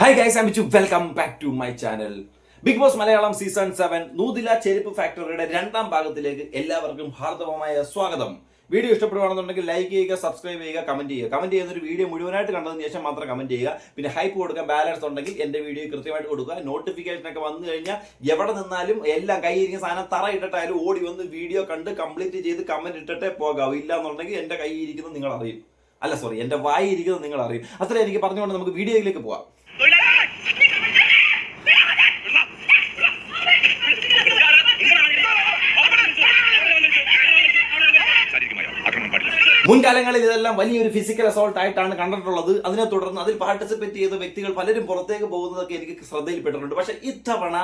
Hi guys I Bichu welcome back to my channel Bigg Boss Malayalam season seven നൂതില ചെരുപ്പ് ഫാക്ടറിയുടെ രണ്ടാം ഭാഗത്തിലേക്ക് എല്ലാവർക്കും ഹാർദവമായ സ്വാഗതം. വീഡിയോ ഇഷ്ടപ്പെടുകയാണെന്നുണ്ടെങ്കിൽ ലൈക്ക് ചെയ്യുക സബ്സ്ക്രൈബ് ചെയ്യുക കമന്റ് ചെയ്യുക. കമന്റ് ചെയ്യുന്ന ഒരു വീഡിയോ മുഴുവനായിട്ട് കണ്ടതിന് ശേഷം മാത്രം കമന്റ് ചെയ്യുക. പിന്നെ ഹൈപ്പ് കൊടുക്കാൻ ബാലൻസ് ഉണ്ടെങ്കിൽ എന്റെ വീഡിയോ കൃത്യമായിട്ട് കൊടുക്കുക. നോട്ടിഫിക്കേഷൻ ഒക്കെ വന്നു കഴിഞ്ഞാൽ എവിടെ നിന്നാലും എല്ലാം കൈയിരിക്കുന്ന സാധനം തറ ഇട്ടിട്ടായാലും ഓടി വന്ന് വീഡിയോ കണ്ട് കംപ്ലീറ്റ് ചെയ്ത് കമന്റ് ഇട്ടിട്ടേ പോകാവൂ. ഇല്ല എന്നുണ്ടെങ്കിൽ എന്റെ കൈ ഇരിക്കുന്നത് നിങ്ങൾ അറിയും അല്ല സോറി എന്റെ വായി ഇരിക്കുന്നത് നിങ്ങൾ അറിയും അത്ര എനിക്ക് പറഞ്ഞുകൊണ്ട് നമുക്ക് വീഡിയോയിലേക്ക് പോവാം. മുൻകാലങ്ങളിൽ ഇതെല്ലാം വലിയൊരു ഫിസിക്കൽ അസോൾട്ട് ആയിട്ടാണ് കണ്ടിട്ടുള്ളത്. അതിനെ തുടർന്ന് അതിൽ പാർട്ടിസിപ്പേറ്റ് ചെയ്ത വ്യക്തികൾ പലരും പുറത്തേക്ക് പോകുന്നതൊക്കെ എനിക്ക് ശ്രദ്ധയിൽപ്പെട്ടിട്ടുണ്ട്. പക്ഷേ ഇത്തവണ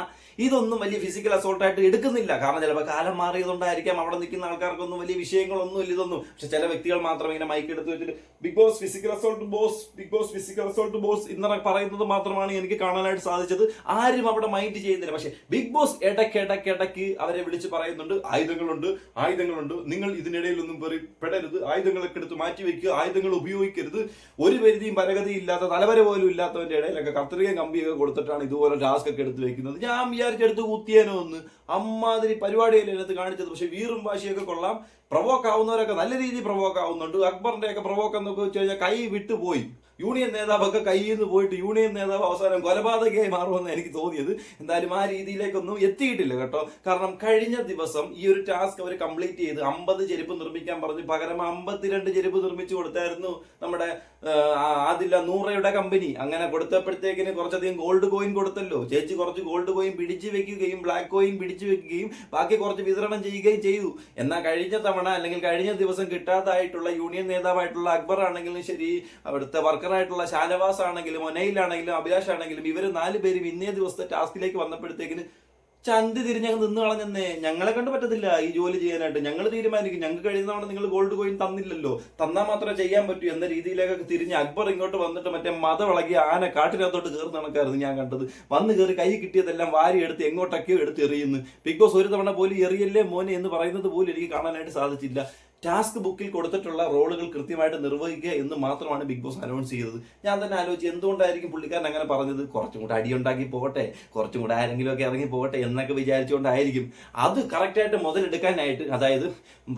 ഇതൊന്നും വലിയ ഫിസിക്കൽ അസോൾട്ട് ആയിട്ട് എടുക്കുന്നില്ല. കാരണം ചിലപ്പോൾ കാലം മാറിയതുകൊണ്ടായിരിക്കാം അവിടെ നിൽക്കുന്ന ആൾക്കാർക്കൊന്നും വലിയ വിഷയങ്ങളൊന്നും ഇല്ല ഇതൊന്നും. പക്ഷെ ചില വ്യക്തികൾ മാത്രം ഇങ്ങനെ മൈക്ക് എടുത്ത് വെച്ചിട്ട് Bigg Boss physical assault boss Bigg Boss physical assault boss എന്നൊക്കെ പറയുന്നത് മാത്രമാണ് എനിക്ക് കാണാനായിട്ട് സാധിച്ചത്. ആരും അവിടെ മൈൻഡ് ചെയ്യുന്നില്ല. പക്ഷേ ബിഗ് ബോസ് ഇടയ്ക്ക് ഇടയ്ക്ക് ഇടയ്ക്ക് അവരെ വിളിച്ച് പറയുന്നുണ്ട്. ആയുധങ്ങളുണ്ട് ആയുധങ്ങളുണ്ട്. നിങ്ങൾ ഇതിനിടയിലൊന്നും പെടരുത്. ആയുധങ്ങളൊക്കെ എടുത്ത് മാറ്റി വെക്കുക ആയുധങ്ങൾ ഉപയോഗിക്കരുത്. ഒരു പരിധിയും പരഗതിയും ഇല്ലാത്ത തലവര പോലും ഇല്ലാത്തവന്റെ ഇടയിലൊക്കെ കത്രിക കമ്പിയൊക്കെ കൊടുത്തിട്ടാണ് ഇതുപോലെ ടാസ്ക് ഒക്കെ എടുത്ത് വെക്കുന്നത്. ഞാൻ വിചാരിച്ചെടുത്ത് കുത്തിയേനോ ഒന്ന് അമ്മാതിരി പരിപാടിയല്ലേ അതിനകത്ത് കാണിച്ചത്. പക്ഷെ വീറും വാശിയൊക്കെ കൊള്ളാം. പ്രവോക്കാവുന്നവരൊക്കെ നല്ല രീതിയിൽ പ്രവോക്കാവുന്നുണ്ട് അക്ബറിന്റെ ഒക്കെ പ്രൊവോക്ക് എന്നൊക്കെ വെച്ച് കഴിഞ്ഞാൽ കൈ വിട്ടുപോയി. യൂണിയൻ നേതാവൊക്കെ കയ്യിൽ നിന്ന് പോയിട്ട് യൂണിയൻ നേതാവ് അവസാനം കൊലപാതകയായി മാറുമെന്ന് എനിക്ക് തോന്നിയത്. എന്തായാലും ആ രീതിയിലേക്കൊന്നും എത്തിയിട്ടില്ല കേട്ടോ. കാരണം കഴിഞ്ഞ ദിവസം ഈ ഒരു ടാസ്ക് അവർ കംപ്ലീറ്റ് ചെയ്ത് അമ്പത് ചെരുപ്പ് നിർമ്മിക്കാൻ പറഞ്ഞു. പകരം അമ്പത്തിരണ്ട് ചെരുപ്പ് നിർമ്മിച്ചു കൊടുത്തായിരുന്നു നമ്മുടെ ആദില്ല നൂറയുടെ കമ്പനി. അങ്ങനെ കൊടുത്തപ്പോഴത്തേക്കിന് കുറച്ചധികം ഗോൾഡ് കോയിൻ കൊടുത്തല്ലോ. ചേച്ചി കുറച്ച് ഗോൾഡ് കോയിൻ പിടിച്ചു വെക്കുകയും ബ്ലാക്ക് കോയിൻ പിടിച്ചു വെക്കുകയും ബാക്കി കുറച്ച് വിതരണം ചെയ്യുകയും ചെയ്തു. എന്നാൽ കഴിഞ്ഞ തവണ അല്ലെങ്കിൽ കഴിഞ്ഞ ദിവസം കിട്ടാതായിട്ടുള്ള യൂണിയൻ നേതാവായിട്ടുള്ള അക്ബർ ആണെങ്കിലും ശരി അവിടുത്തെ വർക്കറായിട്ടുള്ള ഷാനവാസ് ആണെങ്കിലും ഒനയിലാണെങ്കിലും അഭിലാഷ് ആണെങ്കിലും ഇവർ നാല് പേരും ഇന്നേ ദിവസത്തെ ടാസ്കിലേക്ക് വന്നപ്പോഴത്തേക്കിന് ചന്തി തിരിഞ്ഞങ്ങ് നിന്ന് കളഞ്ഞെന്നേ. ഞങ്ങളെ കണ്ട് പറ്റത്തില്ല ഈ ജോലി ചെയ്യാനായിട്ട്. ഞങ്ങൾ തീരുമാനിക്കും. ഞങ്ങൾക്ക് കഴിയുന്ന തവണ നിങ്ങൾ ഗോൾഡ് കോയിൻ തന്നില്ലല്ലോ. തന്നാൽ മാത്രമേ ചെയ്യാൻ പറ്റൂ എന്ന രീതിയിലേക്കൊക്കെ തിരിഞ്ഞ് അക്ബർ ഇങ്ങോട്ട് വന്നിട്ട് മറ്റേ മത വിളകി ആന കാട്ടിനകത്തോട്ട് കയറുന്ന കണക്കായിരുന്നു ഞാൻ കണ്ടത്. വന്ന് കയറി കൈ കിട്ടിയതെല്ലാം വാരി എടുത്ത് എങ്ങോട്ടൊക്കെയോ എടുത്ത് എറിയുന്നു ബിഗ് ബോസ് ഒരു തവണ പോലും എറിയല്ലേ മോനെ എന്ന് പറയുന്നത് പോലും എനിക്ക് കാണാനായിട്ട് സാധിച്ചില്ല. ടാസ്ക് ബുക്കിൽ കൊടുത്തിട്ടുള്ള റോളുകൾ കൃത്യമായിട്ട് നിർവഹിക്കുക എന്ന് മാത്രമാണ് ബിഗ് ബോസ് അനൗൺസ് ചെയ്തത്. ഞാൻ തന്നെ ആലോചിച്ച് എന്തുകൊണ്ടായിരിക്കും പുള്ളിക്കാരൻ അങ്ങനെ പറഞ്ഞത്? കുറച്ചും കൂടെ അടിയുണ്ടാക്കി പോകട്ടെ കുറച്ചും കൂടെ ആരെങ്കിലും ഒക്കെ ഇറങ്ങി പോകട്ടെ എന്നൊക്കെ വിചാരിച്ചുകൊണ്ടായിരിക്കും. അത് കറക്റ്റായിട്ട് മുതലെടുക്കാനായിട്ട് അതായത്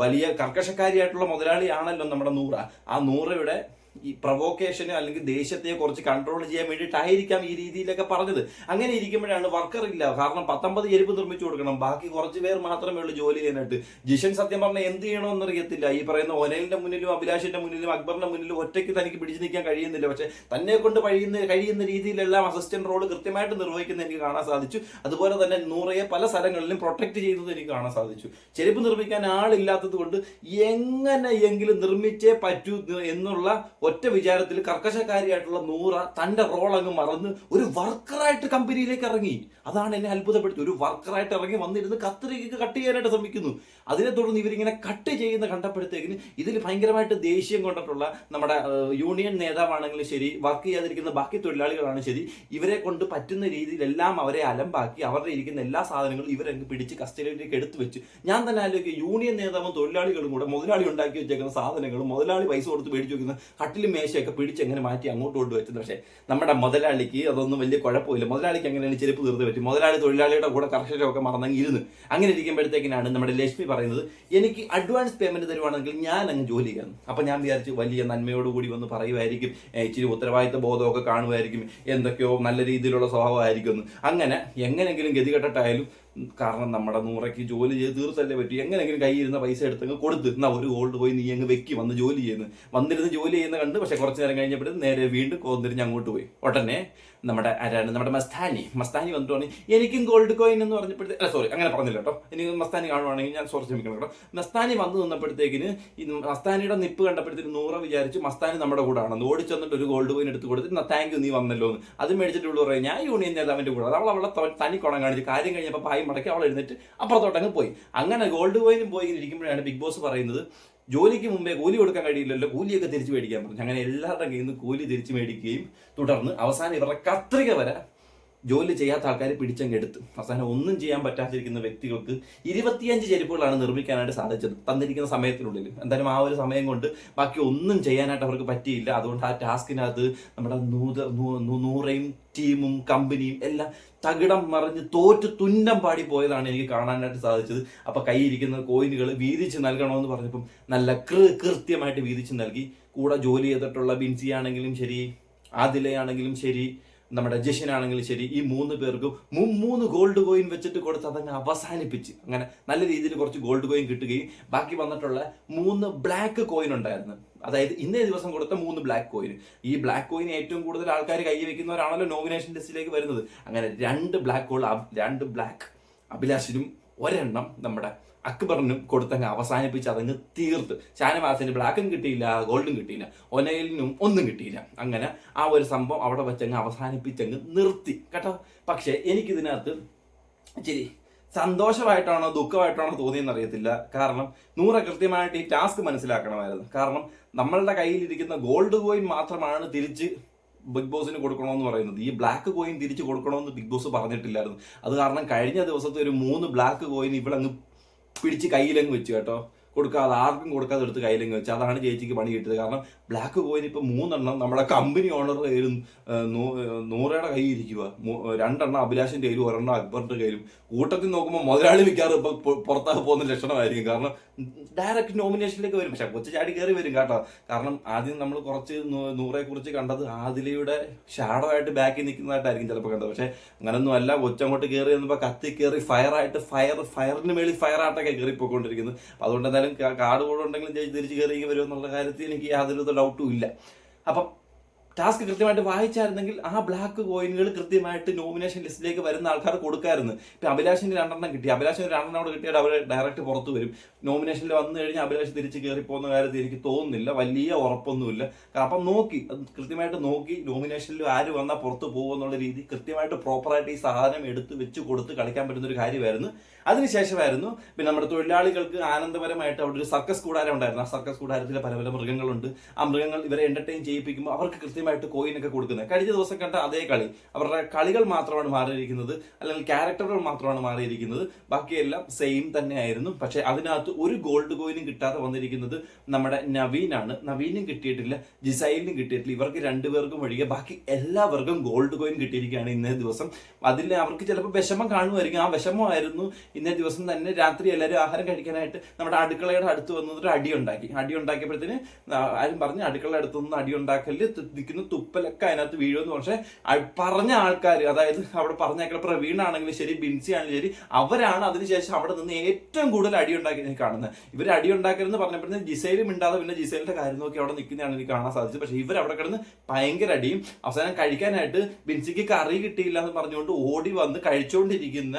വലിയ കർക്കശക്കാരിയായിട്ടുള്ള മുതലാളിയാണല്ലോ നമ്മുടെ നൂറ. ആ നൂറയുടെ ഈ പ്രൊവോക്കേഷനെ അല്ലെങ്കിൽ ദേശത്തെ കുറച്ച് കൺട്രോൾ ചെയ്യാൻ വേണ്ടിയിട്ടായിരിക്കാം ഈ രീതിയിലൊക്കെ പറഞ്ഞത്. അങ്ങനെ ഇരിക്കുമ്പോഴാണ് വർക്കർ ഇല്ല. കാരണം പത്തൊമ്പത് എരിപ്പ് നിർമ്മിച്ചു കൊടുക്കണം. ബാക്കി കുറച്ച് പേർ മാത്രമേ ഉള്ളൂ ജോലി ചെയ്യാനായിട്ട്. ജിഷൻ സത്യം പറഞ്ഞാൽ എന്ത് ചെയ്യണമെന്ന് ഈ പറയുന്ന ഒനലിന്റെ മുന്നിലും അഭിലാഷിന്റെ മുന്നിലും അക്ബറിന്റെ മുന്നിലും ഒറ്റയ്ക്ക് തനിക്ക് പിടിച്ചു നിൽക്കാൻ കഴിയുന്നില്ല. പക്ഷെ തന്നെ കൊണ്ട് കഴിയുന്ന കഴിയുന്ന രീതിയിലെല്ലാം അസിസ്റ്റന്റ് റോൾ കൃത്യമായിട്ട് നിർവഹിക്കുന്ന എനിക്ക് കാണാൻ സാധിച്ചു. അതുപോലെ തന്നെ നൂറയെ പല സ്ഥലങ്ങളിലും പ്രൊട്ടക്ട് ചെയ്യുന്നത് എനിക്ക് കാണാൻ സാധിച്ചു. ചെരുപ്പ് നിർമ്മിക്കാൻ ആളില്ലാത്തത് കൊണ്ട് എങ്ങനെയെങ്കിലും നിർമ്മിച്ചേ പറ്റൂ എന്നുള്ള ഒറ്റ വിചാരത്തിൽ കർക്കശക്കാരിയായിട്ടുള്ള നൂറ തന്റെ റോൾ അങ്ങ് മറന്ന് ഒരു വർക്കറായിട്ട് കമ്പനിയിലേക്ക് ഇറങ്ങി. അതാണ് എന്നെ അത്ഭുതപ്പെടുത്തി. ഒരു വർക്കറായിട്ട് ഇറങ്ങി വന്നിരുന്ന് കത്രികക്ക് കട്ട് ചെയ്യാനായിട്ട് ശ്രമിക്കുന്നു. അതിനെ തുടർന്ന് ഇവരിങ്ങനെ കട്ട് ചെയ്യുന്ന കണ്ടപ്പോഴത്തേക്കിന് ഇതിൽ ഭയങ്കരമായിട്ട് ദേഷ്യം കൊണ്ടിട്ടുള്ള നമ്മുടെ യൂണിയൻ നേതാവാണെങ്കിലും ശരി വർക്ക് ചെയ്യാതിരിക്കുന്ന ബാക്കി തൊഴിലാളികളാണ് ശരി ഇവരെ കൊണ്ട് പറ്റുന്ന രീതിയിലെല്ലാം അവരെ അലമ്പാക്കി അവരുടെ ഇരിക്കുന്ന എല്ലാ സാധനങ്ങളും ഇവരങ്ങ് പിടിച്ച് കസ്റ്റഡിയിലേക്ക് എടുത്തു വെച്ച്. ഞാൻ തന്നെ ആലോചിക്കുക യൂണിയൻ നേതാവും തൊഴിലാളികളും കൂടെ മുതലാളി ഉണ്ടാക്കി വെച്ചേക്കുന്ന സാധനങ്ങളും മുതലാളി പൈസ കൊടുത്ത് മേടിച്ചു വെക്കുന്ന കട്ടിലും മേശയൊക്കെ പിടിച്ച് എങ്ങനെ മാറ്റി അങ്ങോട്ട് കൊണ്ട് വെച്ചത് പക്ഷേ നമ്മുടെ മുതലാളിക്ക് അതൊന്നും വലിയ കുഴപ്പമില്ല. മുതലാളിക്ക് എങ്ങനെയാണ് ചെരുപ്പ് തീർത്ത് പറ്റും. മുതലാളി തൊഴിലാളിയുടെ കൂടെ കർഷകരൊക്കെ മറന്നെങ്കിൽ ഇരുന്ന് അങ്ങനെ ഇരിക്കുമ്പോഴത്തേക്കിനാണ് നമ്മുടെ ലക്ഷ്മി പറയുന്നത് എനിക്ക് അഡ്വാൻസ് പേയ്മെന്റ് തരുവാണെങ്കിൽ ഞാൻ അങ്ങ് ജോലി ചെയ്യണം അപ്പൊ ഞാൻ വിചാരിച്ചു വലിയ നന്മയോടുകൂടി വന്ന് പറയുമായിരിക്കും ഇച്ചിരി ഉത്തരവാദിത്ത ബോധമൊക്കെ കാണുമായിരിക്കും എന്തൊക്കെയോ നല്ല രീതിയിലുള്ള സ്വഭാവമായിരിക്കും അങ്ങനെ എങ്ങനെങ്കിലും ഗതികെട്ടിട്ടായാലും കാരണം നമ്മുടെ നൂറയ്ക്ക് ജോലി ചെയ്ത് തീർത്തല്ലേ പറ്റൂ. എങ്ങനെയെങ്കിലും കയ്യിൽ ഇരുന്ന പൈസ എടുത്തങ്ങ് കൊടുത്ത്. എന്നാ ഒരു ഗോൾഡ് പോയി നീ അങ്ങ് വെക്കി വന്ന് ജോലി ചെയ്യുന്നു വന്നിരുന്ന് ജോലി ചെയ്യുന്ന കണ്ട് പക്ഷെ കുറച്ച് നേരം കഴിഞ്ഞപ്പോഴും നേരെ വീണ്ടും കോന്നിരിഞ്ഞ് അങ്ങോട്ട് പോയി. ഉടനെ നമ്മുടെ ആരാണ്? നമ്മുടെ മസ്താനി. മസ്താനി വന്നിട്ട് പറഞ്ഞു എനിക്കും ഗോൾഡ് കോയിൻ എന്ന് പറഞ്ഞപ്പോഴത്തെ അല്ല സോറി അങ്ങനെ പറഞ്ഞില്ല കേട്ടോ. എനിക്ക് മസ്താനി കാണുവാണെങ്കിൽ ഞാൻ സോറി ക്ഷമിക്കണം കേട്ടോ. മസ്താനി വന്നു നിന്നപ്പോഴത്തേക്കിന് ഈ മസ്താനിയുടെ നിപ്പ് കണ്ടപ്പോഴത്തേക്ക് നൂറ വിചാരിച്ച് മസ്താനി നമ്മുടെ കൂടെ ആണെന്ന് ഓടിച്ചെന്നിട്ട് ഒരു ഗോൾഡ് കോയിൻ എടുത്ത് കൊടുത്തിട്ട് താങ്ക് യു നീ വന്നല്ലോ എന്ന്. അത് മേടിച്ചിട്ടുള്ളൂ പറയും ഞാൻ യൂണിയൻ നേതാവിന്റെ കൂടെ. അവൾ അവളെ തനി കുണം കാണിച്ച് കാര്യം കഴിഞ്ഞപ്പോൾ പായി മടക്കി അവൾ എഴുന്നേറ്റ് അപ്പുറത്തോട്ടങ്ങ് പോയി. അങ്ങനെ ഗോൾഡ് കോയിനും പോയി ഇരിക്കുമ്പോഴാണ് ബിഗ് ബോസ് പറയുന്നത് ജോലിക്ക് മുമ്പേ കൂലി കൊടുക്കാൻ കഴിയില്ലല്ലോ കൂലിയൊക്കെ തിരിച്ചു മേടിക്കാൻ പറഞ്ഞു. അങ്ങനെ എല്ലാവരുടെ കയ്യിൽ നിന്ന് കൂലി തിരിച്ചു മേടിക്കുകയും തുടർന്ന് അവസാനം ഇവരുടെ കത്രിക വരെ ജോലി ചെയ്യാത്ത ആൾക്കാർ പിടിച്ചങ്ങ് എടുത്ത്. അവസാനം ഒന്നും ചെയ്യാൻ പറ്റാതിരിക്കുന്ന വ്യക്തികൾക്ക് ഇരുപത്തിയഞ്ച് ചെരുപ്പുകളാണ് നിർമ്മിക്കാനായിട്ട് സാധിച്ചത്. തന്നിരിക്കുന്ന സമയത്തിനുള്ളിൽ. എന്തായാലും ആ ഒരു സമയം കൊണ്ട് ബാക്കി ഒന്നും ചെയ്യാനായിട്ട് അവർക്ക് പറ്റിയില്ല. അതുകൊണ്ട് ആ ടാസ്കിനകത്ത് നമ്മുടെ നൂത നൂറയും ടീമും കമ്പനിയും എല്ലാം തകിടം മറിഞ്ഞ് തോറ്റ് തുന്നം പാടി പോയതാണ് എനിക്ക് കാണാനായിട്ട് സാധിച്ചത്. അപ്പൊ കൈയിരിക്കുന്ന കോയിനുകൾ വീതിച്ച് നൽകണമെന്ന് പറഞ്ഞപ്പം നല്ല കൃ കൃത്യമായിട്ട് വീതിച്ച് നൽകി. കൂടെ ജോലി ചെയ്തിട്ടുള്ള ബിൻസി ആണെങ്കിലും ശരി ആദിലയാണെങ്കിലും ശരി നമ്മുടെ ജഷിനാണെങ്കിലും ശരി ഈ മൂന്ന് പേർക്കും മൂന്ന് ഗോൾഡ് കോയിൻ വെച്ചിട്ട് കൊടുത്ത് അതങ്ങ് അവസാനിപ്പിച്ച്. അങ്ങനെ നല്ല രീതിയിൽ കുറച്ച് ഗോൾഡ് കോയിൻ കിട്ടുകയും ബാക്കി വന്നിട്ടുള്ള മൂന്ന് ബ്ലാക്ക് കോയിൻ ഉണ്ടായിരുന്നു. അതായത് ഇന്നേ ദിവസം കൊടുത്ത മൂന്ന് ബ്ലാക്ക് കോയിൻ ഈ ബ്ലാക്ക് കോയിൻ ഏറ്റവും കൂടുതൽ ആൾക്കാർ കൈ വെക്കുന്നവരാണല്ലോ നോമിനേഷൻ ലിസ്റ്റിലേക്ക് വരുന്നത്. അങ്ങനെ രണ്ട് ബ്ലാക്ക് കോൾ രണ്ട് ബ്ലാക്ക് അഭിലാഷിനും ഒരെണ്ണം നമ്മുടെ അക്ബറിനും കൊടുത്തങ്ങ് അവസാനിപ്പിച്ച് അതങ്ങ് തീർത്ത്. ഷാനവാസിന് ബ്ലാക്കും കിട്ടിയില്ല ഗോൾഡും കിട്ടിയില്ല ഒനയിലിനും ഒന്നും കിട്ടിയില്ല. അങ്ങനെ ആ ഒരു സംഭവം അവിടെ വെച്ചങ്ങ് അവസാനിപ്പിച്ചങ്ങ് നിർത്തി. കേട്ടോ? പക്ഷേ എനിക്കിതിനകത്ത് ശരി സന്തോഷമായിട്ടാണോ ദുഃഖമായിട്ടാണോ തോന്നിയെന്ന് അറിയത്തില്ല. കാരണം നൂറ കൃത്യമായിട്ട് ഈ ടാസ്ക് മനസ്സിലാക്കണമായിരുന്നു. കാരണം നമ്മളുടെ കയ്യിലിരിക്കുന്ന ഗോൾഡ് കോയിൻ മാത്രമാണ് തിരിച്ച് ബിഗ് ബോസിന് കൊടുക്കണമെന്ന് പറയുന്നത്. ഈ ബ്ലാക്ക് കോയിൻ തിരിച്ചു കൊടുക്കണമെന്ന് ബിഗ് ബോസ് പറഞ്ഞിട്ടില്ലായിരുന്നു. അത് കാരണം കഴിഞ്ഞ ദിവസത്തെ ഒരു മൂന്ന് ബ്ലാക്ക് കോയിൻ അങ്ങ് പിടിച്ച് കയ്യിലങ്ങ് വെച്ചു കേട്ടോ. കൊടുക്കാതെ ആർക്കും കൊടുക്കാതെ എടുത്ത് കയ്യിലെങ്കിൽ വെച്ചു. അതാണ് ചേച്ചിക്ക് പണി കിട്ടിയത്. കാരണം ബ്ലാക്ക് കോയിൻ ഇപ്പം മൂന്നെണ്ണം നമ്മുടെ കമ്പനി ഓണറുടെ കയ്യിലും നൂറയുടെ കയ്യിൽ ഇരിക്കുക രണ്ടെണ്ണം അഭിലാഷിന്റെ കയ്യിലും ഒരെണ്ണം അക്ബറിന്റെ കയ്യിലും. കൂട്ടത്തിൽ നോക്കുമ്പോൾ മുതലാളി വിൽക്കാറ് ഇപ്പം പുറത്താകെ പോകുന്ന ലക്ഷണമായിരിക്കും. കാരണം ഡയറക്റ്റ് നോമിനേഷനിലേക്ക് വരും. പക്ഷെ കൊച്ചു ചാടി കയറി വരും കേട്ടോ. കാരണം ആദ്യം നമ്മൾ കുറച്ച് നൂറെ കുറിച്ച് കണ്ടത് ആദിലയുടെ ഷാഡോ ആയിട്ട് ബാക്കിൽ നിൽക്കുന്നതായിട്ടായിരിക്കും ചിലപ്പോൾ കണ്ടത്. പക്ഷെ അങ്ങനൊന്നും അല്ല. കൊച്ചങ്ങോട്ട് കയറി വന്നപ്പോൾ കത്തി കയറി ഫയർ ആയിട്ട് ഫയർ ഫയറിന് മേളിൽ ഫയർ ആയിട്ടൊക്കെ കയറി പോയിക്കൊണ്ടിരിക്കുന്നത് അപ്പൊ അതുകൊണ്ട് എന്തായാലും കാർഡ് കൂടെ ഉണ്ടെങ്കിലും ജഡ്ജ് തിരിച്ചു കയറി വരുമെന്നുള്ള കാര്യത്തിൽ എനിക്ക് യാതൊരു ഡൗട്ടും ഇല്ല. അപ്പം ടാസ്ക് കൃത്യമായിട്ട് വായിച്ചായിരുന്നെങ്കിൽ ആ ബ്ലാക്ക് കോയിനുകൾ കൃത്യമായിട്ട് നോമിനേഷൻ ലിസ്റ്റിലേക്ക് വരുന്ന ആൾക്കാർ കൊടുക്കായിരുന്നു. ഇപ്പൊ അഭിലാഷിന് രണ്ടെണ്ണം കിട്ടി. അഭിലാഷിന് രണ്ടെണ്ണം കൂടെ കിട്ടിയാൽ അവർ ഡയറക്റ്റ് പുറത്തു വരും. നോമിനേഷനിൽ വന്നു കഴിഞ്ഞാൽ അഭിലാഷ് തിരിച്ച് കയറി പോകുന്ന കാര്യത്തിൽ എനിക്ക് തോന്നുന്നില്ല. വലിയ ഉറപ്പൊന്നുമില്ല. അപ്പം നോക്കി കൃത്യമായിട്ട് നോക്കി നോമിനേഷനിൽ ആര് വന്നാൽ പുറത്ത് പോകുമെന്നുള്ള രീതി കൃത്യമായിട്ട് പ്രോപ്പറായിട്ട് ഈ സാധനം എടുത്ത് വെച്ച് കൊടുത്ത് കളിക്കാൻ പറ്റുന്ന ഒരു കാര്യമായിരുന്നു. അതിനുശേഷമായിരുന്നു പിന്നെ നമ്മുടെ തൊഴിലാളികൾക്ക് ആനന്ദപരമായിട്ട് അവിടെ ഒരു സർക്കസ് കൂടാരം ഉണ്ടായിരുന്നു. ആ സർക്കസ് കൂടാരത്തിലെ പല പല മൃഗങ്ങളുണ്ട്. ആ മൃഗങ്ങൾ ഇവരെ എന്റർടൈൻ ചെയ്യിപ്പിക്കുമ്പോൾ അവർക്ക് കൃത്യമായിട്ട് കോയിനൊക്കെ കൊടുക്കുന്നത്. കഴിഞ്ഞ ദിവസം കണ്ട അതേ കളി. അവരുടെ കളികൾ മാത്രമാണ് മാറിയിരിക്കുന്നത്. അല്ലെങ്കിൽ ക്യാരക്ടറുകൾ മാത്രമാണ് മാറിയിരിക്കുന്നത്. ബാക്കിയെല്ലാം സെയിം തന്നെയായിരുന്നു. പക്ഷേ അതിനകത്ത് ഒരു ഗോൾഡ് കോയിനും കിട്ടാതെ വന്നിരിക്കുന്നത് നമ്മുടെ നവീനാണ് നവീനും കിട്ടിയിട്ടില്ല. ജിസൈലിനും കിട്ടിയിട്ടില്ല. ഇവർക്ക് രണ്ടുപേർക്കും ഒഴികെ ബാക്കി എല്ലാവർക്കും ഗോൾഡ് കോയിൻ കിട്ടിയിരിക്കുകയാണ് ഇന്നേ ദിവസം. അതിൽ അവർക്ക് ചിലപ്പോൾ വിഷമം കാണുമായിരിക്കും. ആ വിഷമമായിരുന്നു ഇന്നേ ദിവസം തന്നെ രാത്രി എല്ലാവരും ആഹാരം കഴിക്കാനായിട്ട് നമ്മുടെ അടുക്കളയുടെ അടുത്ത് വന്നിട്ട് അടി ഉണ്ടാക്കി. അടി ഉണ്ടാക്കിയപ്പോഴത്തേന് ആരും പറഞ്ഞു അടുക്കളയുടെ അടുത്ത് നിന്ന് അടി ഉണ്ടാക്കൽ നിൽക്കുന്ന തുപ്പലൊക്കെ അതിനകത്ത് വീഴുമെന്ന് പക്ഷേ പറഞ്ഞ ആൾക്കാർ അതായത് അവിടെ പറഞ്ഞേക്കുന്ന പ്രവീൺ ആണെങ്കിലും ശരി ബിൻസി ആണെങ്കിലും ശരി അവരാണ് അതിനുശേഷം അവിടെ നിന്ന് ഏറ്റവും കൂടുതൽ അടി ഉണ്ടാക്കി കാണുന്നത്. ഇവർ അടി ഉണ്ടാക്കരുതെന്ന് പറഞ്ഞപ്പോഴും ജിസൈലും മിണ്ടാതെ പിന്നെ ജിസൈലിന്റെ കാര്യം നോക്കി അവിടെ നിൽക്കുന്നതാണ് എനിക്ക് കാണാൻ സാധിച്ചത്. പക്ഷേ ഇവർ അവിടെ കിടന്ന് ഭയങ്കര അടിയും അവസാനം കഴിക്കാനായിട്ട് ബിൻസിക്ക് കറി കിട്ടിയില്ല എന്ന് പറഞ്ഞുകൊണ്ട് ഓടി വന്ന് കഴിച്ചുകൊണ്ടിരിക്കുന്ന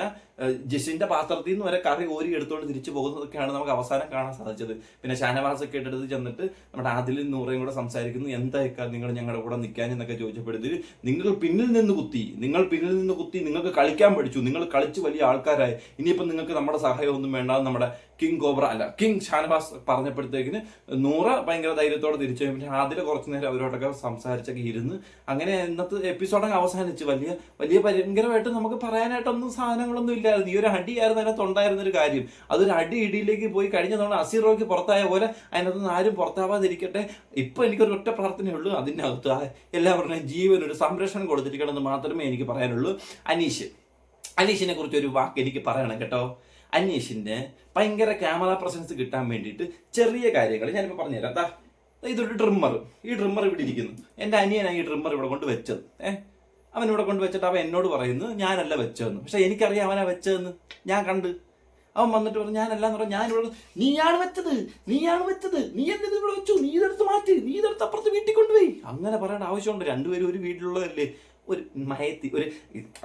ജിഷിന്റെ പാത്രത്തിൽ നിന്ന് വരെ കറി ഓരി എടുത്തുകൊണ്ട് തിരിച്ചു പോകുന്നതൊക്കെയാണ് നമുക്ക് അവസാനം കാണാൻ സാധിച്ചത്. പിന്നെ ഷാനവാസ് ഒക്കെ എടുത്ത് ചെന്നിട്ട് നമ്മുടെ ആദിലും നൂറയും കൂടെ സംസാരിക്കുന്നു. എന്തായിക്കാ നിങ്ങൾ ഞങ്ങളുടെ കൂടെ നിൽക്കാൻ എന്നൊക്കെ ചോദിച്ചപ്പോഴത്തേക്ക് നിങ്ങൾ പിന്നിൽ നിന്ന് കുത്തി നിങ്ങൾ പിന്നിൽ നിന്ന് കുത്തി നിങ്ങൾക്ക് കളിക്കാൻ പഠിച്ചു നിങ്ങൾ കളിച്ച് വലിയ ആൾക്കാരായി. ഇനിയിപ്പം നിങ്ങൾക്ക് നമ്മുടെ സഹായമൊന്നും വേണ്ട നമ്മുടെ കിങ് കോബ്ര അല്ല കിങ് ഷാനവാസ് പറഞ്ഞപ്പോഴത്തേക്കിന് നൂറ ഭയങ്കര ധൈര്യത്തോടെ തിരിച്ചു. പിന്നെ ആദ്യം കുറച്ച് നേരം അവരോടൊക്കെ സംസാരിച്ചൊക്കെ ഇരുന്ന് അങ്ങനെ ഇന്നത്തെ എപ്പിസോഡ് എപ്പിസോഡൊക്കെ അവസാനിച്ചു. വലിയ വലിയ ഭയങ്കരമായിട്ട് നമുക്ക് പറയാനായിട്ടൊന്നും സാധനങ്ങളൊന്നും ഇല്ലായിരുന്നു. ഈ ഒരു അടിയായിരുന്നു അതിനകത്ത് ഉണ്ടായിരുന്ന ഒരു കാര്യം. അതൊരു അടി ഇടിയിലേക്ക് പോയി കഴിഞ്ഞ തവണ അസീറോയ്ക്ക് പുറത്തായ പോലെ അതിനകത്ത് ആരും പുറത്താവാതിരിക്കട്ടെ. ഇപ്പൊ എനിക്കൊരു ഒറ്റ പ്രാർത്ഥനയുള്ളൂ. അതിന്റെ അകത്ത് എല്ലാവരുടെയും ഒരു സംരക്ഷണം കൊടുത്തിരിക്കണം എന്ന് മാത്രമേ എനിക്ക് പറയാനുള്ളൂ. അനീഷ്. അനീഷിനെ കുറിച്ച് ഒരു വാക്ക് എനിക്ക് പറയണം കേട്ടോ. അനീഷിന് ഭയങ്കര ക്യാമറ പ്രസൻസ് കിട്ടാൻ വേണ്ടിയിട്ട് ചെറിയ കാര്യങ്ങൾ ഞാനിപ്പോൾ പറഞ്ഞുതരാം. താ ഇതൊരു ട്രിമ്മർ ഈ ട്രിമ്മർ ഇവിടെ ഇരിക്കുന്നു. എന്റെ അനിയനാണ് ഈ ട്രിമ്മർ ഇവിടെ കൊണ്ട് വെച്ചത്. ഏ അവൻ ഇവിടെ കൊണ്ട് വെച്ചിട്ട് അവൻ എന്നോട് പറയുന്നു ഞാനല്ല വെച്ചതെന്ന്. പക്ഷെ എനിക്കറിയാം അവനാ വെച്ചതെന്ന്. ഞാൻ കണ്ട്. അവൻ വന്നിട്ട് പറഞ്ഞു ഞാനല്ല എന്ന് പറഞ്ഞു ഞാനിവിടെ നീയാണ് വെച്ചത് നീയാണ് വെച്ചത്. നീ എന്തിത് ഇവിടെ വെച്ചു? നീ ഇതെടുത്ത് മാറ്റി. നീ ഇതെടുത്ത് അപ്പുറത്ത് വീട്ടിൽ കൊണ്ടുപോയി. അങ്ങനെ പറയേണ്ട ആവശ്യമുണ്ട്. രണ്ടുപേരും ഒരു വീട്ടിലുള്ളതല്ലേ ഒരു മയത്തി ഒരു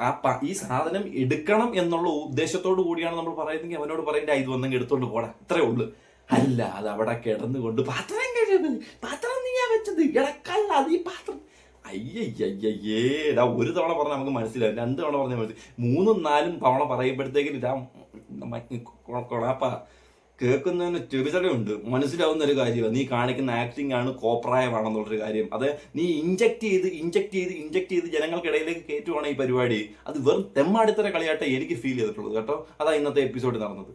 ആ ഈ സാധനം എടുക്കണം എന്നുള്ള ഉദ്ദേശത്തോടു കൂടിയാണ് നമ്മൾ പറയുന്നെങ്കിൽ അവനോട് പറയേണ്ട ഇത് വന്നെങ്കിൽ എടുത്തോണ്ട് പോടാ ഇത്രേ ഉള്ളു അല്ല അത് അവിടെ കിടന്നുകൊണ്ട് പാത്രം കഴിയുന്നത് പാത്രം നീയാ വെച്ചത് ഇടക്കല്ല അത് ഈ പാത്രം അയ്യയ്യയ്യേ ഇതാ ഒരു തവണ പറഞ്ഞാൽ നമുക്ക് മനസ്സിലാവും രണ്ട് തവണ പറഞ്ഞാൽ മനസ്സിലാവും മൂന്നും നാലും തവണ പറയുമ്പോഴത്തേക്കിന് ഇതാ കൊണാപ്പ കേൾക്കുന്നതിന് ചെവിതടയുണ്ട് മനസ്സിലാവുന്ന ഒരു കാര്യമാണ്. നീ കാണിക്കുന്ന ആക്ടിംഗ് ആണ് കോപ്രായമാണെന്നുള്ളൊരു കാര്യം. അത് നീ ഇഞ്ചക്ട് ചെയ്ത് ഇഞ്ചക്ട് ചെയ്ത് ഇഞ്ചക്ട് ചെയ്ത് ജനങ്ങൾക്കിടയിലേക്ക് കയറ്റുവാണ് ഈ പരിപാടി. അത് വെറും തെമ്മാടിത്തര കളിയാട്ടെ എനിക്ക് ഫീൽ ചെയ്തിട്ടുള്ളത് കേട്ടോ. അതാ ഇന്നത്തെ എപ്പിസോഡ് നടന്നത്.